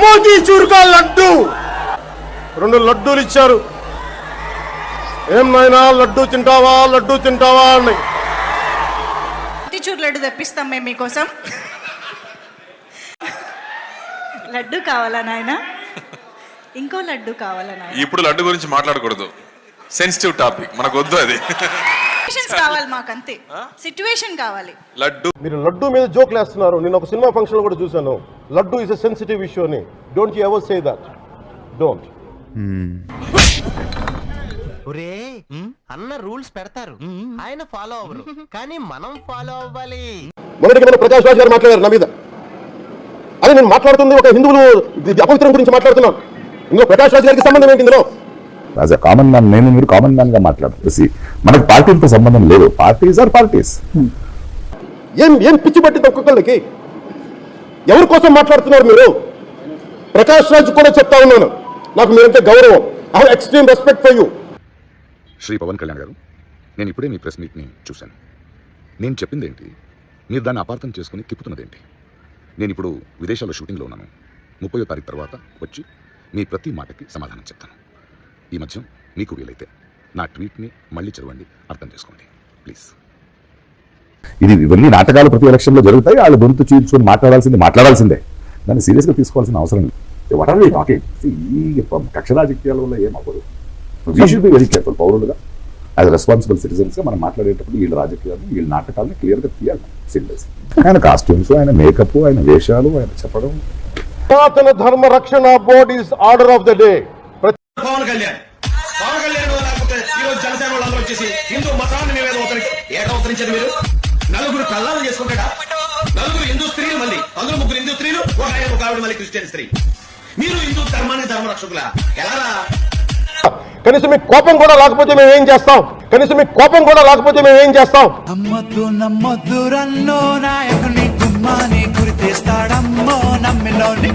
మోతీ చూరుకా లడ్డు. రెండు లడ్డూలు ఇచ్చారు. ఏం నాయనా లడ్డు తింటావా లడ్డు తింటావా అని. మోతీచూర్ లడ్డు తెప్పిస్తాం మేము మీకోసం. లడ్డు కావాలా నాయన? ఇంకో లడ్డు కావాలా నాయన? ఇప్పుడు లడ్డు గురించి మాట్లాడకూడదు. సెన్సిటివ్ టాపిక్ మనకు వద్దు అది. సిచ్యువేషన్స్ కావాలి మాకు అంతే సిచ్యువేషన్ కావాలి. లడ్డు. మీరు లడ్డు మీద జోక్లు వేస్తున్నారు నేను ఒక సినిమా ఫంక్షన్ కూడా చూశాను. Laddu is a sensitive issue అని. Don't you ever say that don't ఒరే అన్న రూల్స్ పెడతారు. ఆయన ఫాలో అవ్వరు. కానీ మనం ఫాలో అవ్వాలి. మొదటిగా మన ప్రకాష్ రాజ్ గారు మాట్లాడారు నా మీద. అదే నేను మాట్లాడుతుంది ఒక హిందువులు అపవిత్రం గురించి మాట్లాడుతున్నాను. ఇందులో ప్రకాష్ రాజ్ గారికి సంబంధం ఏంటి ఇందులో? యాజ్ అ కామన్ మ్యాన్ నేను మీరు కామన్ మ్యాన్గా మాట్లాడదు See, మనకి పార్టీలతో సంబంధం లేదు. పార్టీస్ ఆర్ పార్టీస్ ఏం ఏం పిచ్చి పట్టింది ఒక్కొక్కళ్ళకి? ఎవరి కోసం మాట్లాడుతున్నారు మీరు? ప్రకాష్ రాజ్ కూడా చెప్తా ఉన్నాను. నాకు మీరంటే గౌరవం. I have extreme respect for you Shri Pawan Kalyan garu నేను ఇప్పుడే మీ ప్రెస్ మీట్ని చూశాను. నేను చెప్పింది ఏంటి మీరు దాన్ని అపార్థం చేసుకుని తిప్పుతున్నదేంటి? నేను ఇప్పుడు విదేశాల్లో షూటింగ్లో ఉన్నాను. ముప్పయో తారీఖు తర్వాత వచ్చి మీ ప్రతి మాటకి సమాధానం చెప్తాను. ఈ మధ్య మీకు వీలైతే నా ట్వీట్ని మళ్ళీ చదవండి. అర్థం చేసుకోండి. ప్లీజ్ ఇది ఇవన్నీ నాటకాలు ప్రతి ఎలక్షన్లో జరుగుతాయి. వాళ్ళు గొంతు చీల్చుకొని మాట్లాడాల్సింది మాట్లాడాల్సిందే. దాన్ని సీరియస్గా తీసుకోవాల్సిన అవసరం లేదు. వాట్ ఆర్ వీ టాకింగ్ ఈ కక్ష రాజకీయాల వల్ల ఏం అవ్వదు. We should be very careful పౌరులుగా. యాజ్ రెస్పాన్సిబుల్ సిటిజన్స్గా మనం మాట్లాడేటప్పుడు వీళ్ళ రాజకీయాలు వీళ్ళ నాటకాలను క్లియర్గా తీయాలి. సీరియస్ ఆయన కాస్ట్యూమ్స్ ఆయన మేకప్ ఆయన వేషాలు ఆయన చెప్పడం. Sanatana Dharma Rakshana board is order of the day Kalyan Pawan Kalyan లేకపోతే ఈ రోజు జనసేన వాళ్ళందరూ వచ్చేసి హిందూ మతాన్ని మేమేదో ఉత్తరించి ఏట ఉత్తరించారు మీరు? నలుగురు కళ్ళాలు చేసుకుంటాడా? నలుగురు హిందూ స్త్రీలు మళ్ళీ. అందులో ముగ్గురు హిందూ స్త్రీలు ఒక ఆయన ఒక ఆవిడ మళ్ళీ క్రిస్టియన్ స్త్రీ. మీరు హిందూ ధర్మానికి ధర్మ రక్షకులా? ఎలా కనీసం మీకు కోపం కూడా లేకపోతే మేము ఏం చేస్తాం? కనీసం మీకు కోపం కూడా లేకపోతే మేము ఏం చేస్తాం? నమ్మద్దు నమ్మద్దు రన్నో నాయకుని గుమ్మాని గురి తెస్తాడమ్మో నమ్మినోని